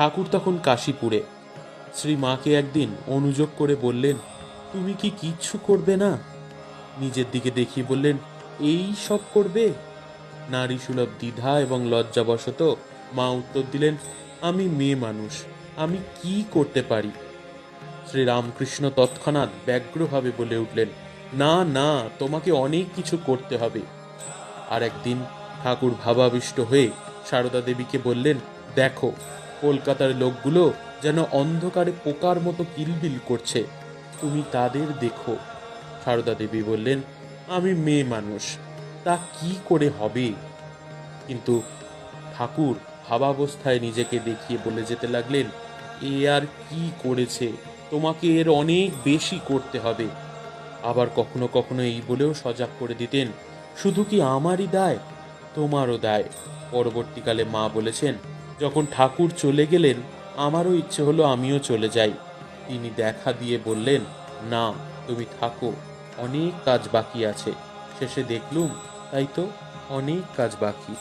ঠাকুর তখন কাশীপুরে। শ্রী মাকে একদিন অনুযোগ করে বললেন, তুমি কি কিচ্ছু করবে না? নিজের দিকে দেখিয়ে বললেন, এই সব করবে? নারী সুলভ দ্বিধা এবং লজ্জাবশত মা উত্তর দিলেন, আমি মেয়ে মানুষ, আমি কি করতে পারি? শ্রীরামকৃষ্ণ তৎক্ষণাৎ ব্যগ্রভাবে বলে উঠলেন, না না, তোমাকে অনেক কিছু করতে হবে। আর একদিন ঠাকুর ভাবাবিষ্ট হয়ে সারদা দেবীকে বললেন, দেখো কলকাতার লোকগুলো যেন অন্ধকারে পোকার মতো কিলবিল করছে। তুমি তাদের দেখো। সারদা দেবী বললেন, আমি মেয়ে মানুষ, তা কি করে হবে? কিন্তু ঠাকুর ভাবাবস্থায় নিজেকে দেখিয়ে বলে যেতে লাগলেন, এ আর কি করেছে? তোমাকে এর অনেক বেশি করতে হবে। আবার কখনো কখনো এই বলেও সজাগ করে দিতেন, শুধু কি আমারই দায়? তোমারও দায়। পরবর্তীকালে মা বলেছেন যখন ঠাকুর চলে গেলেন, আমারও ইচ্ছে হলো আমিও চলে যাই। তিনি দেখা দিয়ে বললেন, না, তুমি থাকো, অনেক কাজ বাকি আছে। শেষে দেখলুম, তাই তো, অনেক কাজ বাকি।